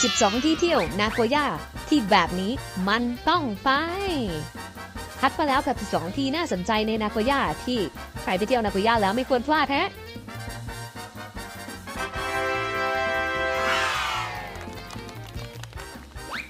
12 ที่เที่ยว นาโกย่า ที่แบบนี้มันต้องไป คัดมาแล้วกับ 12 ที่น่าสนใจในนาโกย่าที่ใครไปเที่ยวนาโกย่าแล้วไม่ควรพลาดแฮะ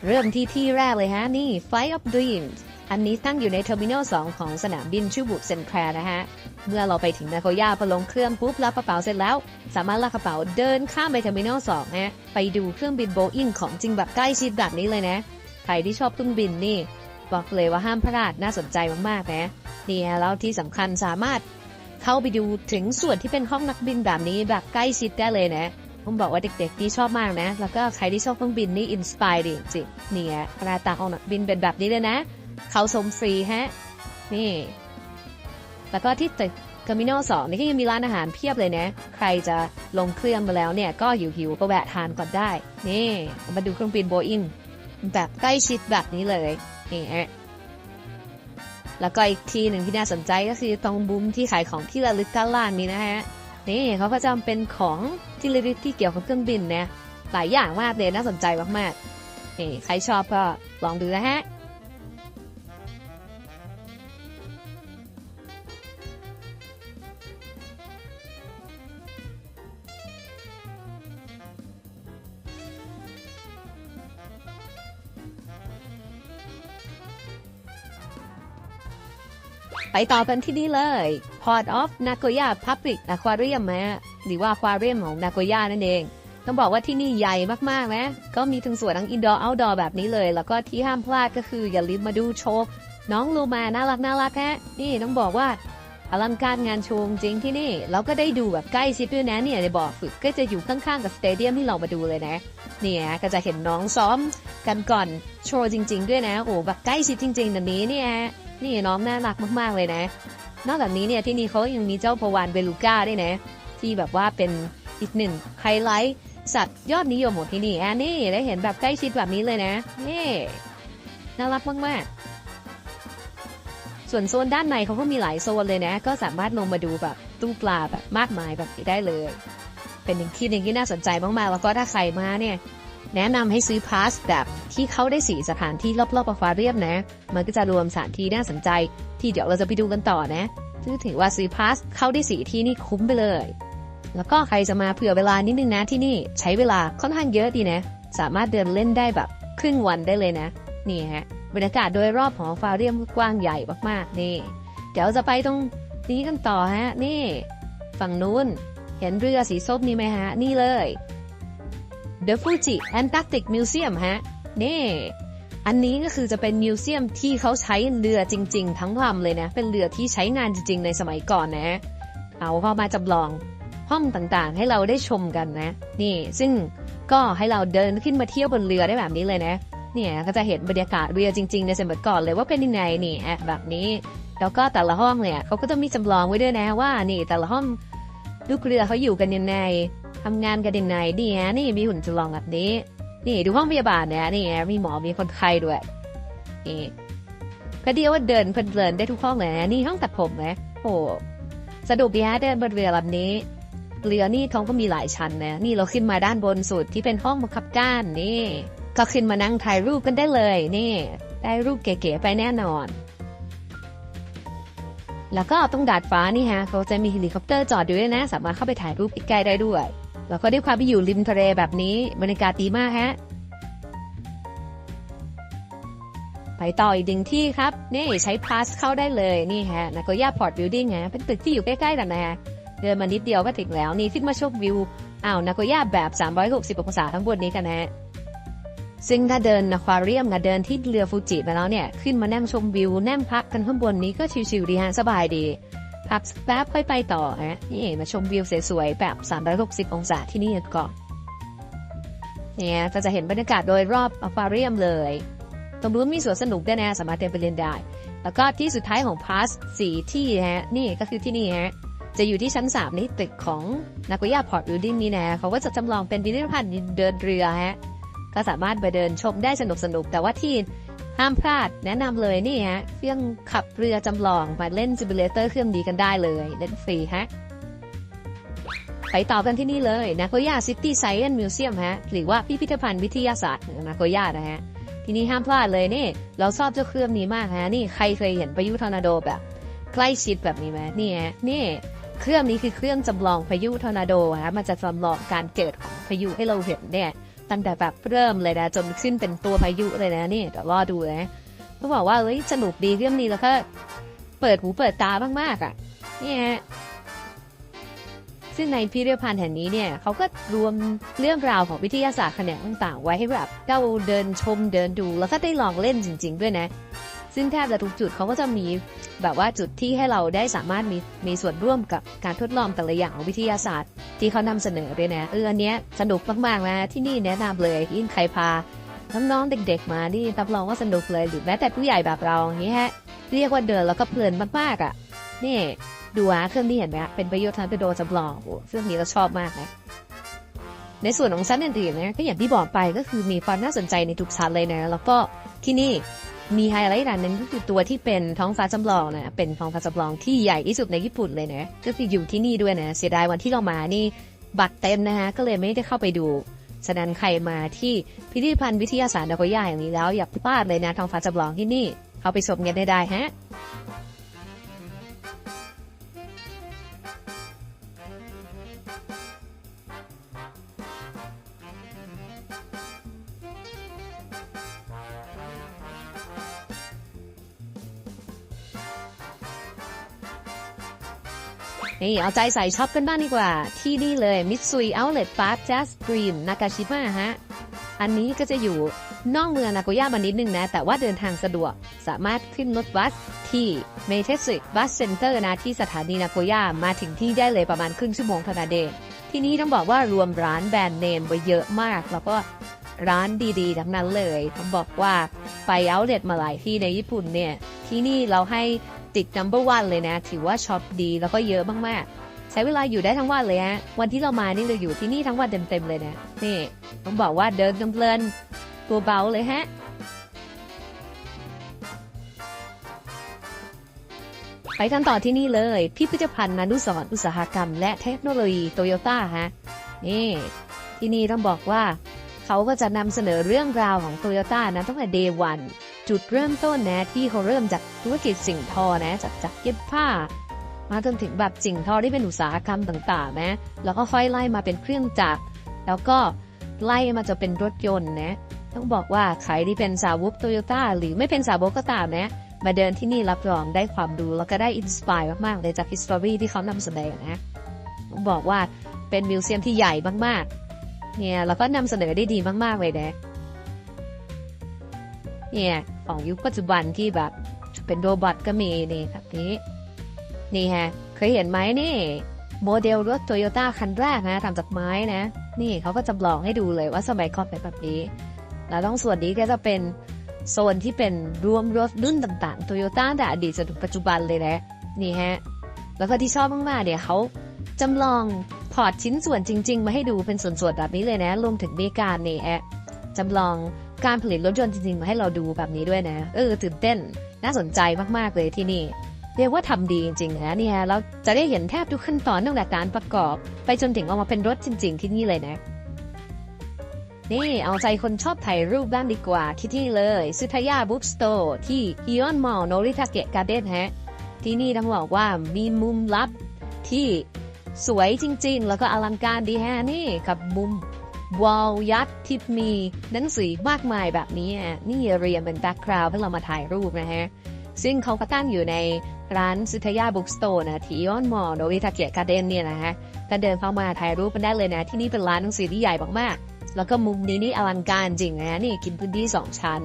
เริ่มที่ที่แรกเลยฮะ นี่ Flight of Dreams อันนี้ตั้งอยู่ในเทอร์มินอล2ของสนามบินชูบุเซนแคร์นะฮะ เมื่อเราไปถึงนาโกย่าพอลงเครื่องปุ๊บรับกระเป๋าเสร็จแล้ว สามารถลากกระเป๋าเดินข้ามไปเทอร์มินอล2ฮะไปดูเครื่องบินโบอิงของจริงแบบใกล้ชิดแบบนี้เลยนะ ใครที่ชอบเครื่องบินนี่ บอกเลยว่าห้ามพลาดน่าสนใจมากๆนะนี่ฮะแล้วที่สำคัญสามารถเข้าไปดูถึงส่วนที่เป็นห้องนักบินแบบนี้แบบใกล้ชิดได้เลยนะผมบอกว่าเด็กๆนี่ชอบมากนะ แล้วก็ใครที่ชอบเครื่องบินนี่อินสปายดีจริงๆนี่ฮะหน้าตาของนักบินเป็นแบบนี้เลยนะ เขาชมฟรีฮะ นี่ แล้วก็ที่ตึกเทอร์มินอลสองนี่ก็ยังมีร้านอาหารเพียบเลยนะ ใครจะลงเครื่องมาแล้วเนี่ย ก็หิวๆก็แวะทานก่อนได้ นี่มาดูเครื่องบินโบอิงแบบใกล้ชิดแบบนี้เลยนี่แล้วก็อีกที่หนึ่งที่น่าสนใจก็คือตรงบุมที่ขายของที่ระลึกด้านล่างนี้นะฮะนี่เขาก็จะเป็นของที่ระลึกที่เกี่ยวกับเครื่องบินนะหลายอย่างมากเลยน่าสนใจมากๆนี่ใครชอบก็ลองดูนะฮะ ไปต่อกันที่นี่เลย Port of Nagoya Public Aquarium นะหรือว่า Aquarium ของ Nagoya นั่นเอง ต้องบอกว่าที่นี่ใหญ่มากๆนะก็มีทั้งส่วนทั้ง indoor outdoor แบบนี้เลย แล้วก็ที่ห้ามพลาดก็คืออย่าลืมมาดูโชว์น้องลูมาน่ารักน่ารักฮะนี่ต้องบอกว่า อลังการงานโชว์จริงที่นี่ เราก็ได้ดูแบบใกล้ชิดด้วยนะเนี่ยในบ่อฝึกก็จะอยู่ข้างๆกับสเตเดียมที่เรามาดูเลยนะ เนี่ยก็จะเห็นน้องซ้อมกันก่อนโชว์จริง ๆ ด้วยนะ โอ้แบบใกล้ชิดจริงๆแบบนี้เนี่ยนี่น้องน่ารักมากๆเลยนะ นอกจากนี้เนี่ยที่นี่เขายังมีเจ้าพวานเบลูก้าด้วยนะ ที่แบบว่าเป็นอีกหนึ่งไฮไลท์สัตว์ยอดนิยมของที่นี่อันนี้ได้เห็นแบบใกล้ชิดแบบนี้เลยนะนี่น่ารักมากๆ ส่วนโซนด้านในเขาก็มีหลายโซนเลยนะ ก็สามารถลงมาดูแบบตู้ปลาแบบมากมายแบบนี้ได้เลย เป็นหนึ่งที่หนึ่งที่น่าสนใจมากๆ แล้วก็ถ้าใครมาเนี่ยแนะนำให้ซื้อพาสแบบที่เข้าได้สีสถานที่รอบๆอควาเรียมนะ มันก็จะรวมสถานที่น่าสนใจ ที่เดี๋ยวเราจะไปดูกันต่อนะถึงถือว่าซื้อพาสเข้าได้สีที่นี่คุ้มไปเลย แล้วก็ใครจะมาเผื่อเวลานิดนึงนะที่นี่ใช้เวลาค่อนข้างเยอะดีนะ สามารถเดินเล่นได้แบบครึ่งวันได้เลยนะ นี่ฮะบรรยากาศโดยรอบของอควาเรียมกว้างใหญ่มากๆนี่เดี๋ยวจะไปตรงนี้กันต่อฮะ นี่ ฝั่งนู้น เห็นเรือสีส้มนี่ไหมฮะ นี่เลย The Fuji Antarctic Museum ฮะ นี่ อันนี้ก็คือจะเป็นมิวเซียมที่เขาใช้เรือจริง ๆ ทั้งลำเลยนะ เป็นเรือที่ใช้งานจริง ๆ ในสมัยก่อนนะ เอาเข้ามาจำลองห้องต่างๆ ให้เราได้ชมกันนะ นี่ ซึ่งก็ให้เราเดินขึ้นมาเที่ยวบนเรือได้แบบนี้เลยนะ เนี่ยก็จะเห็นบรรยากาศเรือจริง ๆ ในสมัยก่อนเลยว่าเป็นยังไงนี่แอะแบบนี้ แล้วก็แต่ละห้องเนี่ยเขาก็จะมีจำลองไว้ด้วยนะว่านี่แต่ละห้องลูกเรือเขาอยู่กันยังไงทำงานกันยังไงนี่ฮะนี่มีหุ่นจำลองแบบนี้ นี่ดูห้องพยาบาลเนี่ยนี่มีหมอมีคนไข้ด้วยนี่ก็เดียวว่าเดินเพลินๆได้ทุกห้องเลยนะนี่ห้องตัดผมนะโอ้สะดวกดีฮะเดินบนเรือลำนี้เรือนี่เขาก็มีหลายชั้นนะ นี่เราขึ้นมาด้านบนสุดที่เป็นห้องบังคับการนี่ ก็ขึ้นมานั่งถ่ายรูปกันได้เลยนี่ ได้รูปเก๋ๆไปแน่นอน แล้วก็ตรงดาดฟ้านี่ฮะเขาจะมีเฮลิคอปเตอร์จอดอยู่ด้วยนะ สามารถเข้าไปถ่ายรูปใกล้ได้ด้วย แล้วก็ด้วยความที่อยู่ริมทะเลแบบนี้บรรยากาศดีมากฮะไปต่ออีกหนึ่งที่ครับนี่ใช้พาสเข้าได้เลยนี่ฮะนาโกย่าพอร์ตบิลดิ้งฮะเป็นตึกที่อยู่ใกล้ๆกันนะฮะเดินมานิดเดียวก็ถึงแล้วนี่ขึ้นมาชมวิวอ้าวนาโกย่าแบบ 360 องศาทั้งบนนี้กันนะฮะ ซึ่งถ้าเดินอควาเรียมกับเดินที่เรือฟูจิไปแล้วเนี่ย ขึ้นมานั่งชมวิวนั่งพักกันข้างบนนี้ก็ชิวๆดีฮะสบายดีพักสักแป๊บค่อยไปต่อฮะนี่มาชมวิวสวยๆแบบ 360 องศาที่นี่ก่อนเนี่ยก็จะเห็นบรรยากาศโดยรอบอควาเรียมเลย ตรงนู้นมีสวนสนุกด้วยนะสามารถเดินไปเล่นได้ แล้วก็ที่สุดท้ายของพาสสีที่ฮะนี่ก็คือที่นี่ฮะจะอยู่ที่ชั้น 3 ในตึกของนาโกย่าพอร์ตบิลดิ้งนี่นะเขาก็จะจำลองเป็นพิพิธภัณฑ์เดินเรือฮะ ก็สามารถไปเดินชมได้สนุกสนุกแต่ว่าที่ห้ามพลาดแนะนำเลยนี่ฮะเครื่องขับเรือจำลองมาเล่นซิมูเลเตอร์เครื่องดีกันได้เลยเล่นฟรีฮะไปต่อกันที่นี่เลยนาโกย่าซิตี้ไซเอนมิวเซียมฮะหรือว่าพิพิธภัณฑ์วิทยาศาสตร์นาโกย่านะฮะที่นี่ห้ามพลาดเลยนี่ เราชอบเจ้าเครื่องนี้มากฮะนี่ใครเคยเห็นพายุทอร์นาโดแบบใกล้ชิดแบบนี้ไหมนี่ฮะนี่เครื่องนี้คือเครื่องจำลองพายุทอร์นาโดฮะมันจะจำลองการเกิดของพายุให้เราเห็นเนี่ย ตั้งแต่แบบเริ่มเลยนะ จนขึ้นเป็นตัวพายุเลยนะนี่เดี๋ยวรอดูนะเขาบอกว่าเฮ้ยสนุกดีเรื่องนี้แล้วก็เปิดหูเปิดตามากๆอะนี่ฮะซึ่งในพิพิธภัณฑ์แห่งนี้เนี่ยเขาก็รวมเรื่องราวของวิทยาศาสตร์แขนงต่างๆไว้ให้แบบเราเดินชมเดินดูแล้วก็ได้ลองเล่นจริง ๆ ด้วยนะ ซึ่งแทบจะทุกจุดเขาก็จะมีแบบว่าจุดที่ให้เราได้สามารถมีมีส่วนร่วมกับการทดลองแต่ละอย่างของวิทยาศาสตร์ ที่เขานำเสนอด้วยนะเอออันเนี้ยสนุกมากๆนะที่นี่แนะนำเลยยิ่งใครพาน้องๆเด็ก ๆ มานี่รับรองว่าสนุกเลยหรือแม้แต่ผู้ใหญ่แบบเราอย่างนี้ฮะเรียกว่าเดินแล้วก็เพลินมากๆอะนี่ดูอะเครื่องที่เห็นไหมเป็นประโยชน์ทางไปโดจำลองเครื่องนี้เราชอบมากนะในส่วนของชั้นอื่นๆนะก็อย่างที่บอกไปก็คือมีความน่าสนใจในทุกชั้นเลยนะ แล้วก็ที่นี่ มีไฮไลท์อันหนึงก็คือตัวที่เป็นท้องฟ้าจำลองนะเป็นท้องฟ้าจำลองที่ใหญ่ที่สุดในญี่ปุ่นเลยนะก็คืออยู่ที่นี่ด้วยนะเสียดายวันที่เรามานี่บัตรเต็มนะฮะก็เลยไม่ได้เข้าไปดูฉะนั้นใครมาที่พิพิธภัณฑ์วิทยาศาสตร์นาโกย่าอย่างนี้แล้วอย่าพลาดเลยนะท้องฟ้าจำลองที่นี่ เข้าไปชมกันได้ได้ฮะ นี่เอาใจใส่ช็อปกันบ้างดีกว่า ที่นี่เลยมิตซุยเอาเล t พาร์ j จัสกรีนนากาชิมะฮะ อันนี้ก็จะอยู่นอกเมืองนาโกย่ามานิดนึงนะ แต่ว่าเดินทางสะดวก สามารถขึ้นรถบัสที่เมเทสึบัสเซ็นเตอร์นะที่สถานีนาโกย่ามาถึงที่ได้เลยประมาณครึ่งชั่วโมงเท่านั้นเองที่นี่ต้องบอกว่ารวมร้านแบรนด์เนมไว้เยอะมาก แล้วก็ร้านดีๆ ทั้งนั้นเลยต้องบอกว่าไปเอาเล t มาหลายที่ในญี่ปุ่นเนี่ย ที่นี่เราให้ ติด number one เลยนะ ถือว่าช็อปดีแล้วก็เยอะมากๆ ใช้เวลาอยู่ได้ทั้งวันเลยฮะ วันที่เรามานี่เราอยู่ที่นี่ทั้งวันเต็มๆเลยนะ นี่ต้องบอกว่าเดินเพลินตัวเบาเลยฮะไปกันต่อที่นี่เลย พิพิธภัณฑ์นานุสรอุตสาหกรรม และเทคโนโลยีโตโยต้าฮะนี่ ที่นี่ต้องบอกว่า เขาก็จะนำเสนอเรื่องราวของโตโยต้านะตั้งแต่ day one จุดเริ่มต้นนะที่เขาเริ่มจากธุรกิจสิ่งทอนะ จากจากเย็บผ้า มาจนถึงแบบสิ่งทอที่เป็นอุตสาหกรรมต่างๆนะแล้วก็ค่อยไล่มาเป็นเครื่องจักรแล้วก็ไล่มาจะเป็นรถยนต์นะต้องบอกว่าใครที่เป็นสาวกโตโยต้าหรือไม่เป็นสาวกก็ตามนะมาเดินที่นี่รับรองได้ความรู้แล้วก็ได้อินสปายมากๆเลยจากฮิสตอรี่ที่เขานำแสดงนะต้องบอกว่าเป็นมิวเซียมที่ใหญ่มากๆ เนี่ยแล้วก็นำเสนอได้ดีมากๆเลยนะ เนี่ยของยุคปัจจุบันที่แบบเป็นโรบอทก็มีนี่แบบนี้นี่ฮะเคยเห็นไหมนี่ โมเดลรถโตโยต้าคันแรกนะทำจากไม้นะ นี่เขาก็จำลองให้ดูเลยว่าสมัยก่อนเป็นแบบนี้แล้วต้องส่วนนี้ก็จะเป็นโซนที่เป็นรวมรถรุ่นต่างๆโตโยต้าแต่อดีตจนถึงปัจจุบันเลยนะนี่ฮะแล้วก็ที่ชอบมากๆเนี่ยเขาจำลองพอร์ตชิ้นส่วนจริง ๆ มาให้ดูเป็นส่วนๆแบบนี้เลยนะรวมถึงมีการนี่ฮะจำลอง การผลิตรถยนต์จริงๆ มาให้เราดูแบบนี้ด้วยนะ เออตื่นเต้น น่าสนใจมากๆเลยที่นี่ เรียกว่าทำดีจริงๆนะเนี่ยเราจะได้เห็นแทบทุกขั้นตอนตั้งแต่การประกอบ ไปจนถึงออกมาเป็นรถจริง ๆ ที่นี่เลยนะ นี่เอาใจคนชอบถ่ายรูปบ้างดีกว่าที่นี่เลยซุทายาบุ๊กสโตร์ที่ฮิออนมอลโนริทาเกะการ์เด้นฮะที่นี่ต้องบอกว่ามีมุมลับที่สวยจริง ๆ แล้วก็อลังการดีฮะนี่กับมุม วอลยัดที่มีหนังสือมากมายแบบนี้นี่เรียงเป็นแบ็กกราวด์เพื่อเรามาถ่ายรูปนะฮะ ซึ่งเขาก็ตั้งอยู่ในร้านซุทยาบุ๊กสโตร์นะที่ออนมอโดวิทาเกะการ์เดนเนี่ยนะฮะก็เดินเข้ามาถ่ายรูปกันได้เลยนะ ที่นี่เป็นร้านหนังสือที่ใหญ่มากๆแล้วก็มุมนี้นี่อลังการจริงนะนี่กินพื้นที่สองชั้น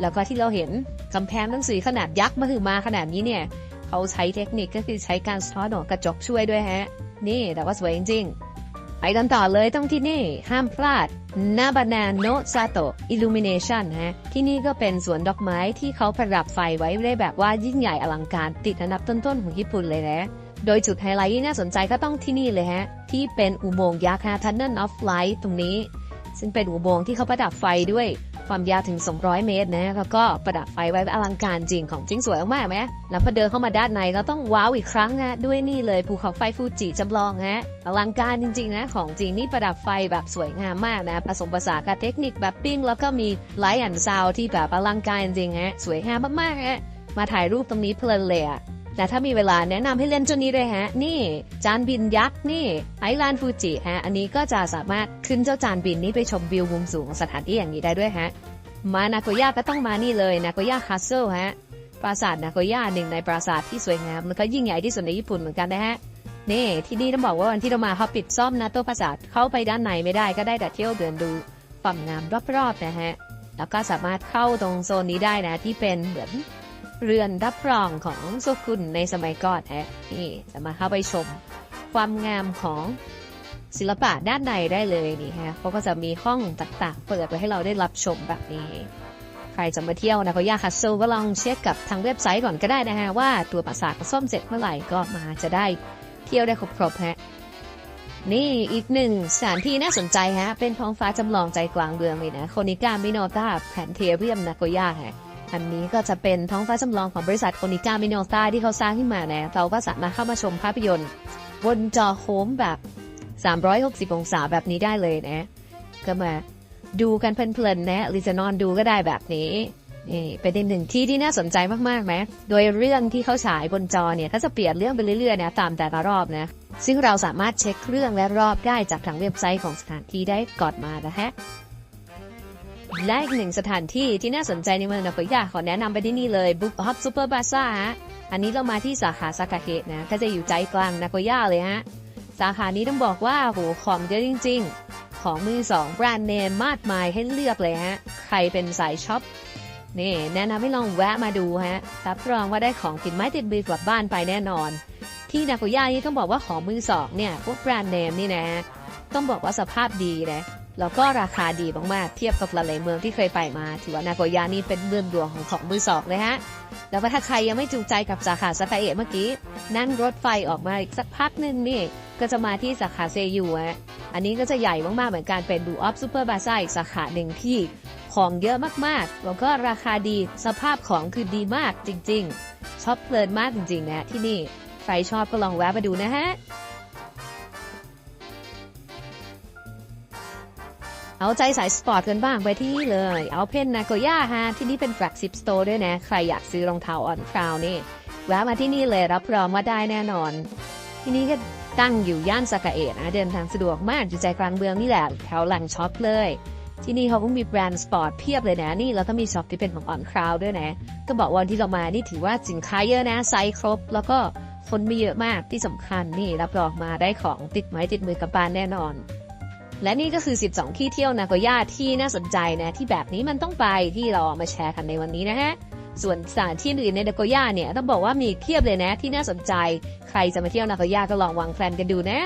แล้วก็ที่เราเห็นกำแพงหนังสือขนาดยักษ์มาคือมาขนาดนี้เนี่ยเขาใช้เทคนิคก็คือใช้การสะท้อนของกระจกช่วยด้วยฮะ นี่แต่ว่าสวยจริงๆ ไปกันต่อเลยต้องที่นี่ ห้ามพลาดนาบานาโนซาโตอิลูมิเนชันฮะ ที่นี่ก็เป็นสวนดอกไม้ที่เขาประดับไฟไว้ได้แบบว่ายิ่งใหญ่อลังการติดอันดับต้นๆของญี่ปุ่นเลยนะโดยจุดไฮไลท์ที่น่าสนใจก็ต้องที่นี่เลยฮะ ที่เป็นอุโมงค์ยักษ์ฮะ Tunnel of Light ตรงนี้ ซึ่งเป็นอุโมงค์ที่เขาประดับไฟด้วย ความยาวถึง 200 เมตรนะแล้วก็ประดับไฟไว้อลังการจริงของจริงสวยมากไหมแล้วพอเดินเข้ามาด้านในก็ต้องว้าวอีกครั้งนะด้วยนี่เลยภูเขาไฟฟูจิจำลองฮะอลังการจริงๆนะของจริงนี่ประดับไฟแบบสวยงามมากนะผสมผสานกับเทคนิคแบบปิ้งแล้วก็มีไลท์แอนด์ซาวที่แบบอลังการจริงๆฮะสวยงามมากๆฮะมาถ่ายรูปตรงนี้เพลินเลยอะ แต่ถ้ามีเวลาแนะนำให้เล่นตัวนี้เลยฮะ นี่ จานบินยักษ์นี่ไอแลนด์ฟูจิฮะ อันนี้ก็จะสามารถขึ้นเจ้าจานบินนี้ไปชมวิวมุมสูงของสถานที่อย่างนี้ได้ด้วยฮะ มานาโกย่าก็ต้องมานี่เลยนาโกย่าคาสเซิลฮะ ปราสาทนาโกย่าหนึ่งในปราสาทที่สวยงามแล้วก็ยิ่งใหญ่ที่สุดในญี่ปุ่นเหมือนกันนะฮะนี่ที่นี่ต้องบอกว่าวันที่เรามาเขาปิดซ่อมนะตัวปราสาทเข้าไปด้านในไม่ได้ก็ได้แต่เที่ยวเดินดูความงามรอบๆนะฮะแล้วก็สามารถเข้าตรงโซนนี้ได้นะที่เป็นเหมือน เรือนรับรองของโซกุนในสมัยก่อนฮะนี่สามาเข้าไปชมความงามของศิลปะด้านในได้เลยนี่ฮะเขาก็จะมีห้องต่างๆ เปิดไว้ให้เราได้รับชมแบบนี้ ใครจะมาเที่ยวนะก็ยาคัสโซก็ลองเช็คกับทางเว็บไซต์ก่อนก็ได้นะฮะว่าตัวปราสาทก็ซ่อมเสร็จเมื่อไหร่ก็มาจะได้เที่ยวได้ครบๆฮะนี่อีกหนึ่งสถานที่น่าสนใจฮะ เป็นท้องฟ้าจำลองใจกลางเมืองเลยนะโคนิกามิโนตาแผนเทเรียมนาโกย่าฮะ อันนี้ก็จะเป็นท้องฟ้าจำลองของบริษัทโคนิก้ามิโนตาที่เขาสร้างขึ้นมานะเราก็สามารถเข้ามาชมภาพยนตร์ บนจอโฮมแบบ 360 องศาแบบนี้ได้เลยนะ ก็มาดูกันเพลินๆนะหรือจะนอนดูก็ได้แบบนี้นี่เป็นอีกหนึ่งที่ที่น่าสนใจมากๆไหมโดยเรื่องที่เขาฉายบนจอเนี่ยก็จะเปลี่ยนเรื่องไปเรื่อยๆนะตามแต่ละรอบนะ ซึ่งเราสามารถเช็คเรื่องและรอบได้จากทางเว็บไซต์ของสถานที่ได้ก่อนมานะฮะ และอีกหนึ่งสถานที่ที่น่าสนใจในเมืองนาโกย่าขอแนะนำไปที่นี่เลย Book Hop Super Bazaar ฮะอันนี้เรามาที่สาขาซากาเฮะนะก็จะอยู่ใจกลางนาโกย่าเลยฮะสาขานี้ต้องบอกว่าโหของเยอะจริง ๆ ของมือสองแบรนด์เนมมากมายให้เลือกเลยฮะใครเป็นสายช็อปนี่แนะนำให้ลองแวะมาดูฮะรับรองว่าได้ของติดไม้ติดมือกลับบ้านไปแน่นอน ที่นาโกย่านี่ต้องบอกว่าของมือสองเนี่ยพวกแบรนด์เนมนี่นะ ต้องบอกว่าสภาพดีนะ แล้วก็ราคาดีมากๆ เทียบกับหลายๆเมืองที่เคยไปมา ถือว่านาโกย่านี่เป็นเมืองหลวงของของมือสองเลยฮะ แล้วถ้าใครยังไม่จูใจกับสาขาสาขาเอะเมื่อกี้ นั่งรถไฟออกมาอีกสักพักนึงนี่ ก็จะมาที่สาขาเซยูฮะ อันนี้ก็จะใหญ่มากๆ เหมือนกันเป็นบูออฟซูเปอร์บาซ่าอีกสาขาหนึ่งที่ของเยอะมากๆ แล้วก็ราคาดี สภาพของคือดีมากจริงๆชอบเพลินมากจริงๆนะที่นี่ ใครชอบก็ลองแวะมาดูนะฮะ เอาใจสายสปอร์ตกันบ้างไปที่นี่เลย เอาเพนนาโกย่าฮะ ที่นี่เป็นแฟลกชิพสโตร์ด้วยนะ ใครอยากซื้อรองเท้าออนคราวนี่แวะมาที่นี่เลยรับรองว่าได้แน่นอน ที่นี่ก็ตั้งอยู่ย่านสากาเอะนะเดินทางสะดวกมากอยู่ใจกลางเมืองนี่แหละแถวหลังช็อปเลย ที่นี่เขาก็มีแบรนด์สปอร์ตเพียบเลยนะนี่แล้วก็มีช็อปที่เป็นของออนคราวด้วยนะ ก็บอกวันที่เรามานี่ถือว่าสินค้าเยอะนะไซส์ครบ แล้วก็คนไม่เยอะมากที่สำคัญนี่รับรองมาได้ของติดไม้ติดมือกับบ้านแน่นอน และนี่ก็คือ 12 ที่เที่ยวนาโกย่าที่น่าสนใจนะ ที่แบบนี้มันต้องไปที่เรามาแชร์กันในวันนี้นะฮะ ส่วนสถานที่อื่นในนาโกย่าเนี่ยต้องบอกว่ามีเทียบเลยนะที่น่าสนใจ ใครจะมาเที่ยวนาโกย่าก็ลองวางแผนกันดูนะ